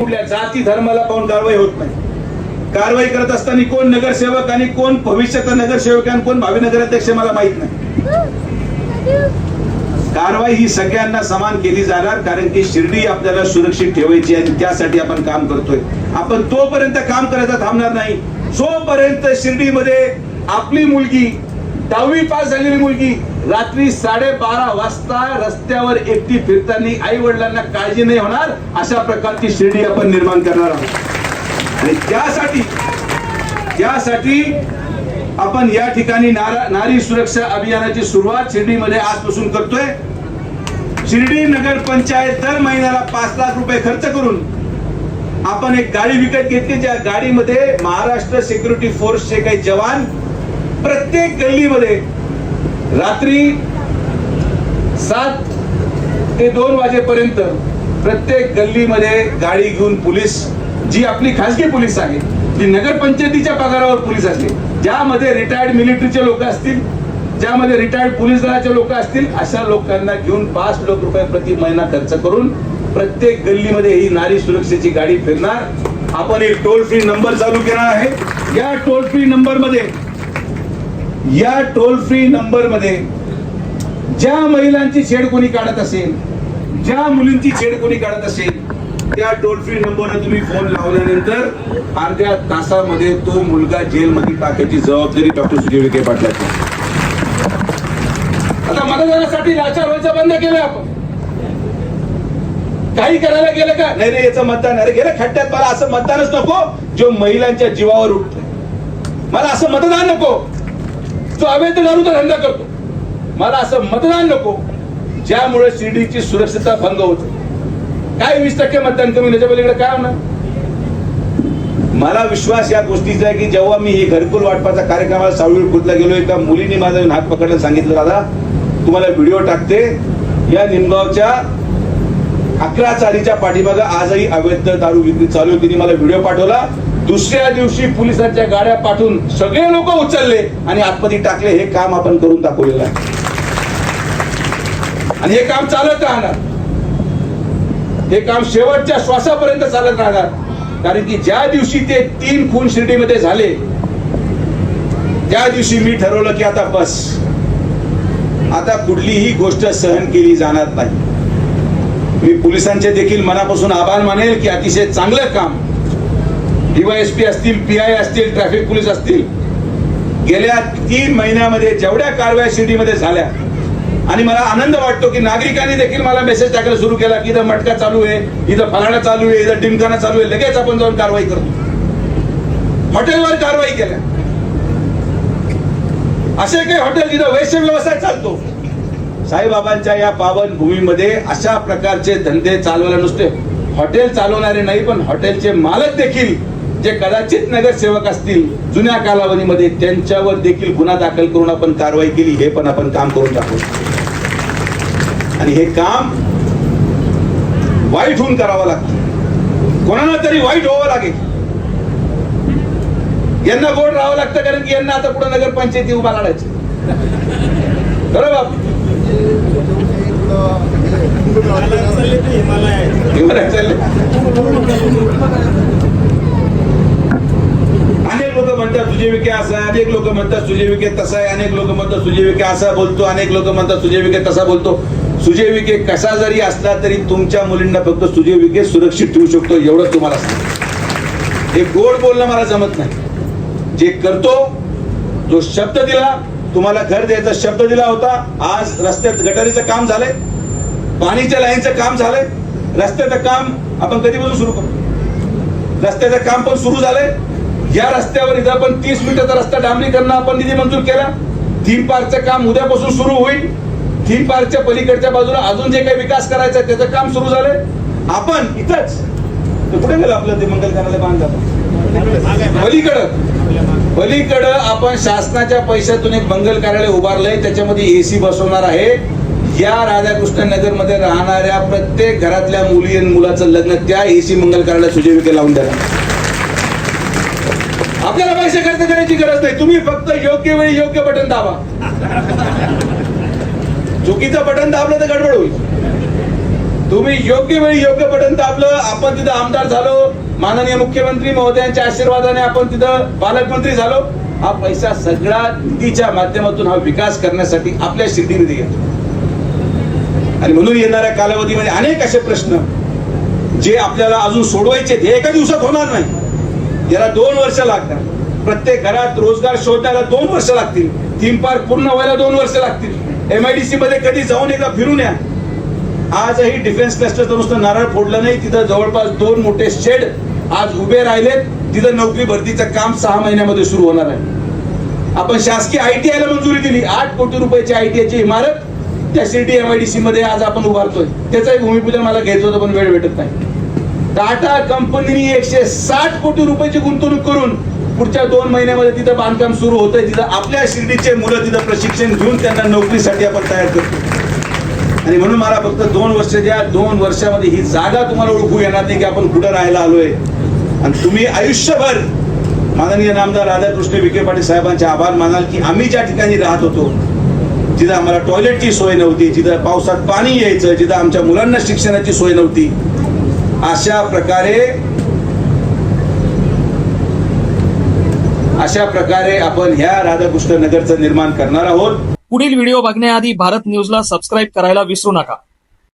कुठल्या जाती धर्माला पाहून कारवाई होत नाही. कारवाई करत असताना कोण नगरसेवक आणि कोण भविष्याचा नगरसेवक आणि कोण भावी नगराध्यक्ष मला माहीत नाही. कारवाई ही सगळ्यांना समान केली जाणार कारण की शिर्डी आपल्याला सुरक्षित ठेवायची आणि त्यासाठी आपण काम करतोय. आपण तोपर्यंत काम करायचं थांबणार नाही. जोपर्यंत शिर्डीमध्ये आपली मुलगी दहावी पास झालेली मुलगी रात्री साडेबारा वाजता रस्त्यावर एकटी फिरताना आई वडिलांना काळजी नाही होणार अशा प्रकारची शिर्डी आपण निर्माण करणार आहोत. आणि त्यासाठी त्यासाठी आपण या ठिकाणी नारा नारी सुरक्षा अभियानाची सुरुवात शिर्डीमध्ये आजपासून करतोय. शिर्डी नगर पंचायत दर महिन्याला पाच लाख रुपये खर्च करून आपण एक गाडी विकत घेतली ज्या गाडीमध्ये महाराष्ट्र सिक्युरिटी फोर्सचे काही जवान प्रत्येक गल्लीमध्ये रात्री सात ते दोन वाजेपर्यंत प्रत्येक गल्लीमध्ये गाडी घेऊन पोलीस जी आपली खासगी पोलीस आहे ती नगरपंचायतीच्या पगारावर पोलीस असते ज्यामध्ये रिटायर्ड मिलिटरीचे लोक असतील ज्यामध्ये रिटायर्ड पोलीस दलाचे लोक असतील अशा लोकांना घेऊन पाच लाख रुपये प्रति महिना खर्च करून प्रत्येक गल्लीमध्ये ही नारी सुरक्षेची गाडी फिरणार. आपण एक टोल फ्री नंबर चालू केला आहे. या टोल फ्री नंबरमध्ये या टोल फ्री नंबरमध्ये ज्या महिलांची छेड कोणी काढत असेल ज्या मुलींची छेड कोणी काढत असेल त्या टोल फ्री नंबरला तुम्ही फोन लावल्यानंतर अर्ध्या तासामध्ये तो मुलगा जेलमध्ये टाकायची जबाबदारी डॉक्टर सुजय विखे पाटलाची. आता मतदानासाठी लाचार व्हायचं बंद केलं आपण. काही करायला गेलं का? नाही नाही याचं मतदान. अरे गेलं खड्ड्यात मला असं मतदानच नको जो महिलांच्या जीवावर उठत मला असं मतदान नको. जो अवैध दारूचा धंदा करतो. मला असं मतदान नको ज्यामुळे शिर्डीची सुरक्षितता भंग होते. काय वीस टक्के मतदान कमी त्याच्या पलीकडे काय होणार? मला विश्वास या गोष्टीचा आहे की जेव्हा मी हे घरकुल वाटपाचा कार्यक्रमाला सावळी कुठला गेलो एका मुलीने माझा हात पकडला सांगितलं दादा तुम्हाला व्हिडिओ टाकते. या निमगावच्या अकरा चालीच्या पाठीमागं आजही अवैध दारू विक्री चालू होती तिने मला व्हिडिओ पाठवला. दुसऱ्या दिवशी पोलिसांच्या गाड्या पाठवून सगळे लोक उचलले आणि आतमध्ये टाकले. हे काम आपण करून दाखवलेलं आहे. आणि हे काम चालत राहणार. हे काम शेवटच्या श्वासापर्यंत चालत राहणार. कारण की ज्या दिवशी ते तीन खून शिर्डीमध्ये झाले त्या दिवशी मी ठरवलं की आता बस. आता कुठलीही गोष्ट सहन केली जाणार नाही. मी पोलिसांचे देखील मनापासून आभार मानेल की अतिशय चांगलं काम डीवायएसपी असतील पी आय असतील ट्रॅफिक पोलीस असतील गेल्या तीन महिन्यामध्ये जेवढ्या कारवाया शिर्डीमध्ये झाल्या आणि मला आनंद वाटतो की नागरिकांनी देखील मला मेसेज टाकायला सुरू केला की इथं मटका चालू आहे इथं फलाडा चालू आहे इथं टिमखाना चालू आहे लगेच आपण जाऊन कारवाई करतो. हॉटेलवर कारवाई केल्या. असे काही हॉटेल जिथं वैश्य व्यवसाय चालतो. साईबाबांच्या या पावन भूमीमध्ये अशा प्रकारचे धंदे चालवायला नुसते हॉटेल चालवणारे नाही पण हॉटेलचे मालक देखील जे कदाचित नगरसेवक असतील जुन्या कालावधीमध्ये त्यांच्यावर देखील गुन्हा दाखल करून आपण कारवाई केली हे पण आपण काम करून दाखवतो आणि हे काम वाईट होऊन करावं लागतं. कोणाला तरी वाईट व्हावं लागेल. यांना गोड राहावं लागतं कारण की यांना आता पुढे नगरपंचायती उभा लढायची बरं बाप हिमालयात चालले म्हणतात सुजय विखे असं आहे अनेक लोक म्हणतात सुजय विखे तसा आहे अनेक लोक म्हणतात सुजय विखे असा बोलतो अनेक लोक म्हणतात सुजय विखे तसा बोलतो. सुजय विखे कसा जरी असला तरी तुमच्या मुलींना फक्त सुजय विखे सुरक्षित ठेवू शकतो एवढंच तुम्हाला हे गोड बोलणं मला जमत नाही. जे करतो जो शब्द दिला तुम्हाला घर द्यायचा शब्द दिला होता. आज रस्त्यात गटारीचं काम झालंय पाणीच्या लाईनचं काम झालंय. रस्त्याचं काम आपण कधीपासून सुरू करू? रस्त्याचं काम पण सुरू झालंय. या रस्त्यावर इथं आपण तीस मीटरचा रस्ता डांबरीकरण आपण निधी मंजूर केला. थीम पार्कचं काम उद्यापासून सुरू होईल. थीम पार्कच्या पलीकडच्या बाजूला अजून जे काही विकास करायचा त्याचं काम सुरू झालंय. आपण इथंच कुठे गेलं आपलं ते मंगल कार्यालय बांधलं पलीकडं. पलीकडं आपण शासनाच्या पैशातून एक मंगल कार्यालय उभारलंय. त्याच्यामध्ये एसी बसवणार आहे. या राधाकृष्ण नगरमध्ये राहणाऱ्या प्रत्येक घरातल्या मुली आणि मुलाचं लग्न त्या एसी मंगल कार्यालय सुजय विखे लावून द्या आपल्याला पैसे खर्च करायची गरज नाही. तुम्ही फक्त योग्य वेळी योग्य बटन दाबा. चुकीचं बटन दाबलं तर गडबड होईल. तुम्ही योग्य वेळी योग्य बटन दाबलं आपण तिथं आमदार झालो माननीय मुख्यमंत्री महोदयांच्या आशीर्वादाने आपण तिथं पालकमंत्री झालो. हा पैसा सगळा निधीच्या माध्यमातून हा विकास करण्यासाठी आपल्या शिर्डीमध्ये घेतो आणि म्हणून येणाऱ्या कालावधीमध्ये अनेक असे प्रश्न जे आपल्याला अजून सोडवायचे ते हे एका दिवसात होणार नाही. याला दोन वर्ष लागतात. प्रत्येक घरात रोजगार शोधायला दोन वर्ष लागतील. थीम पार्क पूर्ण व्हायला दोन वर्ष लागतील. एमआयडीसी मध्ये कधी जाऊन एकदा फिरून या. आजही डिफेन्स क्लस्टरचं नुसतं नारळ फोडलं नाही तिथं जवळपास दोन मोठे शेड आज उभे राहिलेत. तिथं नोकरी भरतीचं काम सहा महिन्यामध्ये सुरू होणार आहे. आपण शासकीय आयटीआयला मंजुरी दिली. आठ कोटी रुपयाची आयटीआय ची इमारत त्या शिर्डी एमआयडीसी मध्ये आज आपण उभारतोय. त्याचंही भूमिपूजन मला घ्यायचं होतं पण वेळ भेटत नाही. टाटा कंपनीने एकशे साठ कोटी रुपयाची गुंतवणूक करून पुढच्या दोन महिन्यामध्ये तिथं बांधकाम सुरू होतंय. तिथं आपल्या शिर्डीचे मुलं तिथं प्रशिक्षण घेऊन त्यांना नोकरीसाठी आपण तयार करतो. आणि म्हणून मला फक्त दोन वर्ष द्या. दोन वर्षामध्ये ही जागा तुम्हाला ओळखू येणार नाही की आपण कुठं राहायला आलोय. आणि तुम्ही आयुष्यभर माननीय नामदार राधाकृष्ण विखे पाटील साहेबांचे आभार मानाल की आम्ही ज्या ठिकाणी राहत होतो जिथं आम्हाला टॉयलेटची सोय नव्हती जिथं पावसात पाणी यायचं जिथं आमच्या मुलांना शिक्षणाची सोय नव्हती अशा प्रकारे अशा प्रकारे आपण ह्या राधाकृष्ण नगरचं निर्माण करणार आहोत. पुढील व्हिडिओ बघण्याआधी भारत न्यूजला सबस्क्राईब करायला विसरू नका.